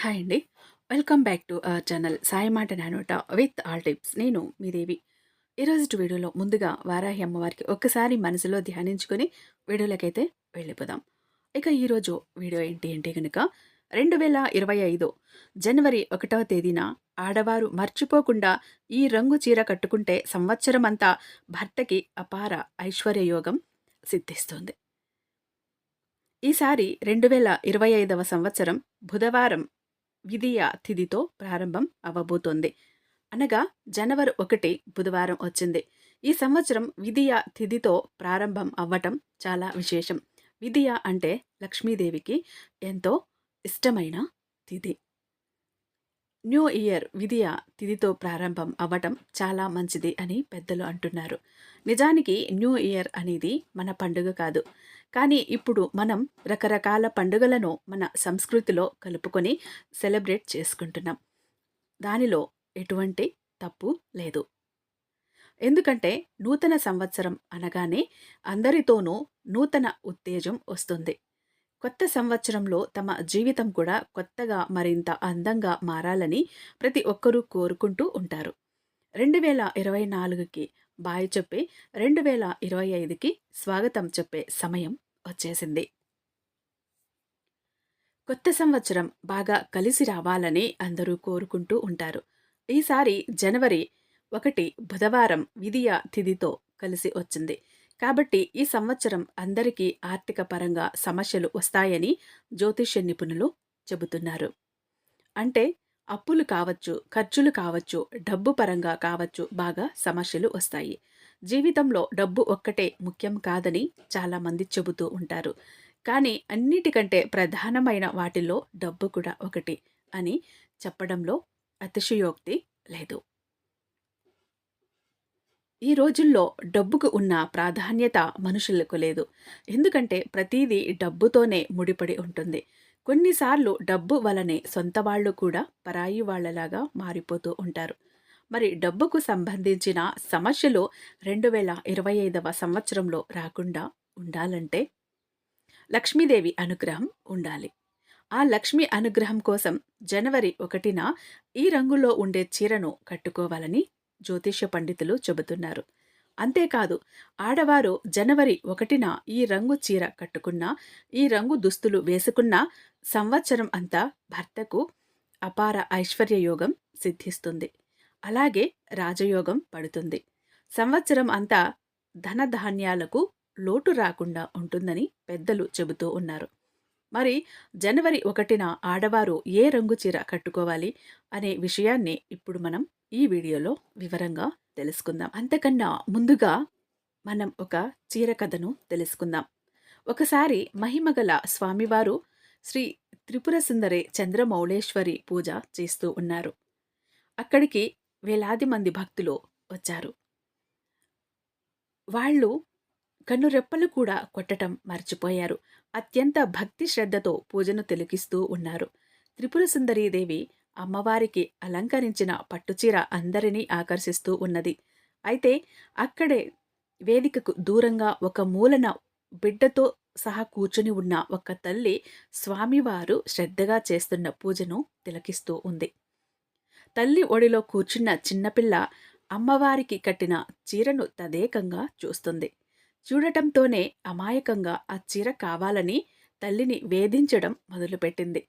Hi అండి. Welcome back to our channel Sai మాట నానోట విత్ ఆల్ టిప్స్. నేను మీ దేవి. ఈరోజు వీడియోలో ముందుగా వారాహి అమ్మవారికి ఒక్కసారి మనసులో ధ్యానించుకొని వీడియోలకైతే వెళ్ళిపోదాం. ఇక ఈరోజు వీడియో ఏంటి అంటే కనుక రెండు వేల ఇరవై ఐదు జనవరి ఒకటవ తేదీన ఆడవారు మర్చిపోకుండా ఈ రంగు చీర కట్టుకుంటే సంవత్సరమంతా భర్తకి అపార ఐశ్వర్యయోగం సిద్ధిస్తుంది. ఈసారి 2025వ సంవత్సరం బుధవారం విధియ తిథితో ప్రారంభం అవ్వబోతోంది. అనగా జనవరి ఒకటి బుధవారం వచ్చింది. ఈ సంవత్సరం విధియ తిథితో ప్రారంభం అవ్వటం చాలా విశేషం. విధియ అంటే లక్ష్మీదేవికి ఎంతో ఇష్టమైన తిథి. న్యూ ఇయర్ విధియ తిథితో ప్రారంభం అవ్వటం చాలా మంచిది అని పెద్దలు అంటున్నారు. నిజానికి న్యూ ఇయర్ అనేది మన పండుగ కాదు. కానీ ఇప్పుడు మనం రకరకాల పండుగలను మన సంస్కృతిలో కలుపుకొని సెలబ్రేట్ చేసుకుంటున్నాం. దానిలో ఎటువంటి తప్పు లేదు. ఎందుకంటే నూతన సంవత్సరం అనగానే అందరితోనూ నూతన ఉత్తేజం వస్తుంది. కొత్త సంవత్సరంలో తమ జీవితం కూడా కొత్తగా మరింత అందంగా మారాలని ప్రతి ఒక్కరూ కోరుకుంటూ ఉంటారు. 2024కి బాయ్ చెప్పి 2025కి స్వాగతం చెప్పే సమయం వచ్చేసింది. కొత్త సంవత్సరం బాగా కలిసి రావాలని అందరూ కోరుకుంటూ ఉంటారు. ఈసారి జనవరి ఒకటి బుధవారం విధియ తిథితో కలిసి వచ్చింది. కాబట్టి ఈ సంవత్సరం అందరికీ ఆర్థిక పరంగా సమస్యలు వస్తాయని జ్యోతిష్య నిపుణులు చెబుతున్నారు. అంటే అప్పులు కావచ్చు, ఖర్చులు కావచ్చు, డబ్బు పరంగా కావచ్చు బాగా సమస్యలు వస్తాయి. జీవితంలో డబ్బు ఒక్కటే ముఖ్యం కాదని చాలామంది చెబుతూ ఉంటారు. కానీ అన్నిటికంటే ప్రధానమైన వాటిల్లో డబ్బు కూడా ఒకటి అని చెప్పడంలో అతిశయోక్తి లేదు. ఈ రోజుల్లో డబ్బుకు ఉన్న ప్రాధాన్యత మనుషులకు లేదు. ఎందుకంటే ప్రతీదీ డబ్బుతోనే ముడిపడి ఉంటుంది. కొన్నిసార్లు డబ్బు వలనే సొంత వాళ్ళు కూడా పరాయి వాళ్ళలాగా మారిపోతూ ఉంటారు. మరి డబ్బుకు సంబంధించిన సమస్యలు 2025వ సంవత్సరంలో రాకుండా ఉండాలంటే లక్ష్మీదేవి అనుగ్రహం ఉండాలి. ఆ లక్ష్మి అనుగ్రహం కోసం జనవరి ఒకటిన ఈ రంగులో ఉండే చీరను కట్టుకోవాలని జ్యోతిష్య పండితులు చెబుతున్నారు. అంతేకాదు ఆడవారు జనవరి ఒకటిన ఈ రంగు చీర కట్టుకున్నా, ఈ రంగు దుస్తులు వేసుకున్నా సంవత్సరం అంతా భర్తకు అపార ఐశ్వర్య యోగం సిద్ధిస్తుంది. అలాగే రాజయోగం పడుతుంది. సంవత్సరం అంతా ధనధాన్యాలకు లోటు రాకుండా ఉంటుందని పెద్దలు చెబుతూ ఉన్నారు. మరి జనవరి ఒకటిన ఆడవారు ఏ రంగు చీర కట్టుకోవాలి అనే విషయాన్ని ఇప్పుడు మనం ఈ వీడియోలో వివరంగా తెలుసుకుందాం. అంతకన్నా ముందుగా మనం ఒక చీర కథను తెలుసుకుందాం. ఒకసారి మహిమగల స్వామివారు శ్రీ త్రిపుర సుందరి చంద్రమౌళేశ్వరి పూజ చేస్తూ ఉన్నారు. అక్కడికి వేలాది మంది భక్తులు వచ్చారు. వాళ్ళు కన్నురెప్పలు కూడా కొట్టటం మర్చిపోయారు. అత్యంత భక్తి శ్రద్ధతో పూజను తిలకిస్తూ ఉన్నారు. త్రిపుర సుందరీదేవి అమ్మవారికి అలంకరించిన పట్టుచీర అందరినీ ఆకర్షిస్తూ ఉన్నది. అయితే అక్కడే వేదికకు దూరంగా ఒక మూలన బిడ్డతో సహా కూర్చుని ఉన్న ఒక తల్లి స్వామివారు శ్రద్ధగా చేస్తున్న పూజను తిలకిస్తూ ఉంది. తల్లి ఒడిలో కూర్చున్న చిన్నపిల్ల అమ్మవారికి కట్టిన చీరను తదేకంగా చూస్తుంది. చూడటంతోనే అమాయకంగా ఆ చీర కావాలని తల్లిని వేధించడం మొదలుపెట్టింది.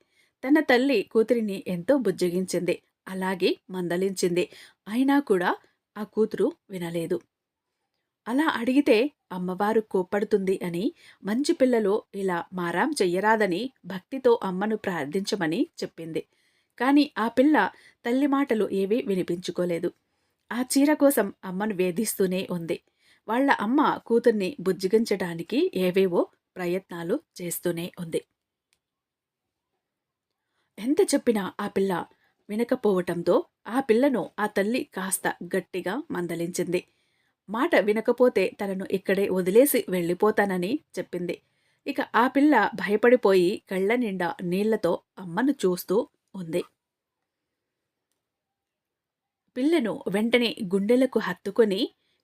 తన తల్లి కూతురిని ఎంతో బుజ్జగించింది. అలాగే మందలించింది. అయినా కూడా ఆ కూతురు వినలేదు. అలా అడిగితే అమ్మవారు కోప్పడుతుంది అని మంచి పిల్లలు ఇలా మారాం చెయ్యరాదని భక్తితో అమ్మను ప్రార్థించమని చెప్పింది. కాని ఆ పిల్ల తల్లి మాటలు ఏవీ వినిపించుకోలేదు. ఆ చీర కోసం అమ్మను వేధిస్తూనే ఉంది. వాళ్ళ అమ్మ కూతుర్ని బుజ్జిగించడానికి ఏవేవో ప్రయత్నాలు చేస్తూనే ఉంది. ఎంత చెప్పినా ఆ పిల్ల వినకపోవటంతో ఆ పిల్లను ఆ తల్లి కాస్త గట్టిగా మందలించింది. మాట వినకపోతే తనను ఇక్కడే వదిలేసి వెళ్ళిపోతానని చెప్పింది. ఇక ఆ పిల్ల భయపడిపోయి కళ్ళ నిండా నీళ్ళతో అమ్మను చూస్తూ ఉంది. పిల్లను వెంటనే గుండెలకు హత్తుకొని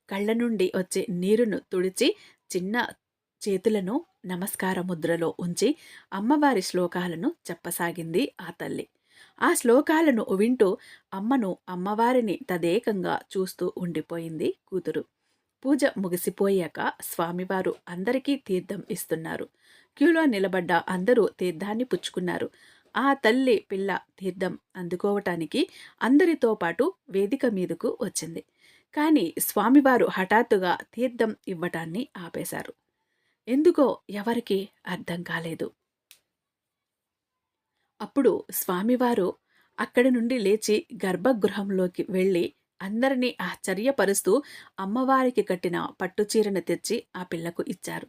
కళ్ళ నుండి వచ్చే నీరును తుడిచి చిన్న చేతులను నమస్కార ముద్రలో ఉంచి అమ్మవారి శ్లోకాలను చెప్పసాగింది ఆ తల్లి. ఆ శ్లోకాలను వింటూ అమ్మను అమ్మవారిని తదేకంగా చూస్తూ ఉండిపోయింది కూతురు. పూజ ముగిసిపోయాక స్వామివారు అందరికీ తీర్థం ఇస్తున్నారు. క్యూలో నిలబడ్డ అందరూ తీర్థాన్ని పుచ్చుకున్నారు. ఆ తల్లి పిల్ల తీర్థం అందుకోవటానికి అందరితో పాటు వేదిక మీదకు వచ్చింది. కానీ స్వామివారు హఠాత్తుగా తీర్థం ఇవ్వటాన్ని ఆపేశారు. ఎందుకో ఎవరికీ అర్థం కాలేదు. అప్పుడు స్వామివారు అక్కడి నుండి లేచి గర్భగృహంలోకి వెళ్ళి అందరినీ ఆశ్చర్యపరుస్తూ అమ్మవారికి కట్టిన పట్టుచీరను తెచ్చి ఆ పిల్లకు ఇచ్చారు.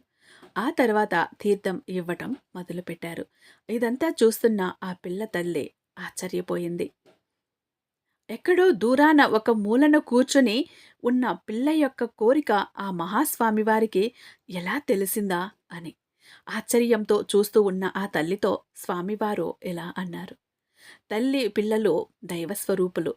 ఆ తర్వాత తీర్థం ఇవ్వటం మొదలుపెట్టారు. ఇదంతా చూస్తున్న ఆ పిల్ల తల్లి ఆశ్చర్యపోయింది. ఎక్కడో దూరాన ఒక మూలన కూర్చుని ఉన్న పిల్ల యొక్క కోరిక ఆ మహాస్వామివారికి ఎలా తెలిసిందా అని ఆశ్చర్యంతో చూస్తూ ఉన్న ఆ తల్లితో స్వామివారు ఇలా అన్నారు. తల్లి పిల్లలు దైవస్వరూపులు.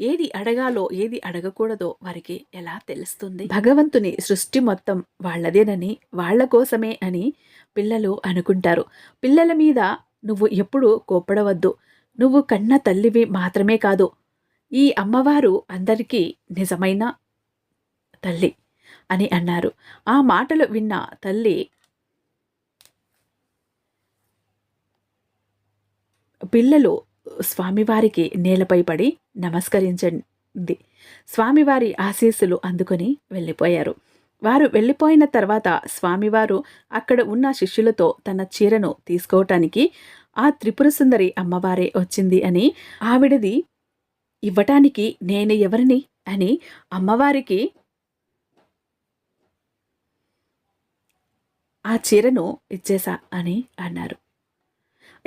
ఏది అడగాలో ఏది అడగకూడదో వారికి ఎలా తెలుస్తుంది? భగవంతుని సృష్టి మొత్తం వాళ్ళదేనని వాళ్ళ కోసమే అని పిల్లలు అనుకుంటారు. పిల్లల మీద నువ్వు ఎప్పుడు కోప్పడవద్దు. నువ్వు కన్న తల్లివి మాత్రమే కాదు. ఈ అమ్మవారు అందరికీ నిజమైన తల్లి అని అన్నారు. ఆ మాటలు విన్న తల్లి పిల్లలు స్వామివారికి నేలపై పడి నమస్కరించండి. స్వామివారి ఆశీస్సులు అందుకొని వెళ్ళిపోయారు. వారు వెళ్ళిపోయిన తర్వాత స్వామివారు అక్కడ ఉన్న శిష్యులతో తన చీరను తీసుకోవటానికి ఆ త్రిపుర సుందరి అమ్మవారే వచ్చింది అని ఆవిడది ఇవ్వటానికి నేను ఎవరిని? అని అమ్మవారికి ఆ చీరను ఇచ్చేసా అని అన్నారు.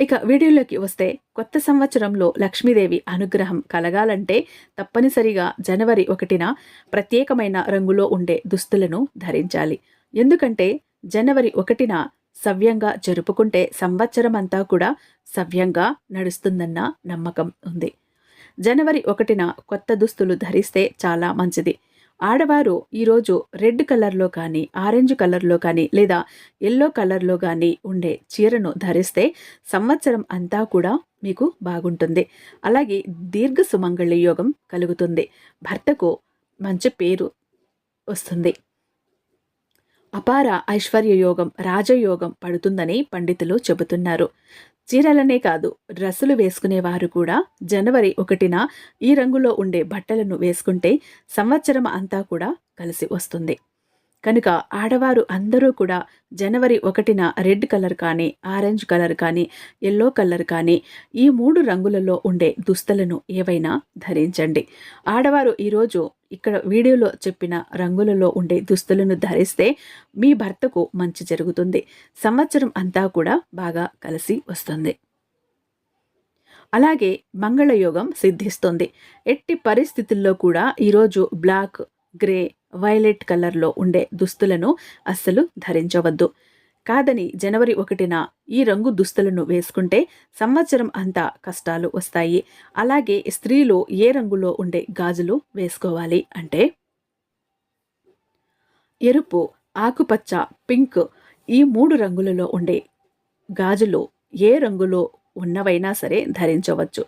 ఇక వీడియోలోకి వస్తే కొత్త సంవత్సరంలో లక్ష్మీదేవి అనుగ్రహం కలగాలంటే తప్పనిసరిగా జనవరి ఒకటిన ప్రత్యేకమైన రంగులో ఉండే దుస్తులను ధరించాలి. ఎందుకంటే జనవరి ఒకటిన సవ్యంగా జరుపుకుంటే సంవత్సరం అంతా కూడా సవ్యంగా నడుస్తుందన్న నమ్మకం ఉంది. జనవరి ఒకటిన కొత్త దుస్తులు ధరిస్తే చాలా మంచిది. ఆడవారు ఈరోజు రెడ్ కలర్లో కానీ ఆరెంజ్ కలర్లో కానీ లేదా ఎల్లో కలర్లో కానీ ఉండే చీరను ధరిస్తే సంవత్సరం అంతా కూడా మీకు బాగుంటుంది. అలాగే దీర్ఘ సుమంగళి యోగం కలుగుతుంది. భర్తకు మంచి పేరు వస్తుంది. అపార ఐశ్వర్యయోగం రాజయోగం పడుతుందని పండితులు చెబుతున్నారు. చీరలనే కాదు డ్రెస్సులు వేసుకునేవారు కూడా జనవరి ఒకటిన ఈ రంగులో ఉండే బట్టలను వేసుకుంటే సంవత్సరం అంతా కూడా కలిసి వస్తుంది. కనుక ఆడవారు అందరూ కూడా జనవరి ఒకటిన రెడ్ కలర్ కానీ ఆరెంజ్ కలర్ కానీ ఎల్లో కలర్ కానీ ఈ మూడు రంగులలో ఉండే దుస్తులను ఏవైనా ధరించండి. ఆడవారు ఈరోజు ఇక్కడ వీడియోలో చెప్పిన రంగులలో ఉండే దుస్తులను ధరిస్తే మీ భర్తకు మంచి జరుగుతుంది. సంవత్సరం అంతా కూడా బాగా కలిసి వస్తుంది. అలాగే మంగళయోగం సిద్ధిస్తుంది. ఎట్టి పరిస్థితుల్లో కూడా ఈరోజు బ్లాక్ గ్రే వైలెట్ కలర్లో ఉండే దుస్తులను అస్సలు ధరించవద్దు. కాదని జనవరి ఒకటిన ఈ రంగు దుస్తులను వేసుకుంటే సంవత్సరం అంతా కష్టాలు వస్తాయి. అలాగే స్త్రీలు ఏ రంగులో ఉండే గాజులు వేసుకోవాలి అంటే? ఎరుపు ఆకుపచ్చ పింక్ ఈ మూడు రంగులలో ఉండే గాజులు ఏ రంగులో ఉన్నవైనా సరే ధరించవచ్చు.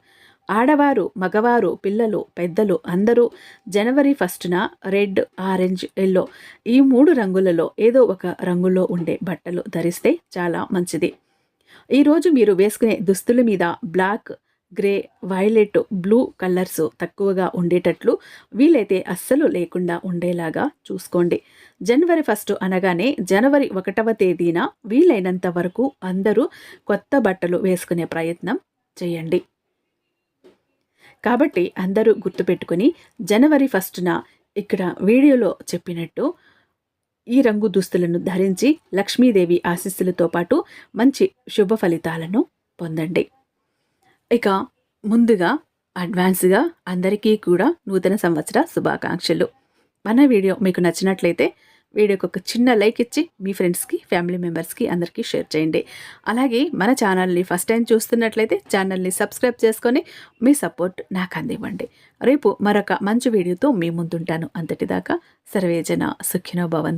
ఆడవారు మగవారు పిల్లలు పెద్దలు అందరూ జనవరి ఫస్ట్న రెడ్ ఆరెంజ్ ఎల్లో ఈ మూడు రంగులలో ఏదో ఒక రంగులో ఉండే బట్టలు ధరిస్తే చాలా మంచిది. ఈరోజు మీరు వేసుకునే దుస్తుల మీద black grey violet blue colours తక్కువగా ఉండేటట్లు వీలైతే అస్సలు లేకుండా ఉండేలాగా చూసుకోండి. జనవరి ఫస్ట్ అనగానే జనవరి ఒకటవ తేదీన వీలైనంత వరకు అందరూ కొత్త బట్టలు వేసుకునే ప్రయత్నం చేయండి. కాబట్టి అందరూ గుర్తుపెట్టుకుని జనవరి ఫస్ట్న ఇక్కడ వీడియోలో చెప్పినట్టు ఈ రంగు దుస్తులను ధరించి లక్ష్మీదేవి ఆశీస్సులతో పాటు మంచి శుభ ఫలితాలను పొందండి. ఇక ముందుగా అడ్వాన్స్గా అందరికీ కూడా నూతన సంవత్సర శుభాకాంక్షలు. మన వీడియో మీకు నచ్చినట్లయితే వీడియోకి ఒక చిన్న లైక్ ఇచ్చి మీ ఫ్రెండ్స్కి ఫ్యామిలీ మెంబర్స్కి అందరికీ షేర్ చేయండి. అలాగే మన ఛానల్ని ఫస్ట్ టైం చూస్తున్నట్లయితే ఛానల్ని సబ్స్క్రైబ్ చేసుకొని మీ సపోర్ట్ నాకు అందివ్వండి. రేపు మరొక మంచి వీడియోతో మీ ముందుంటాను. అంతటిదాకా సర్వేజన సుఖినో భవంతు.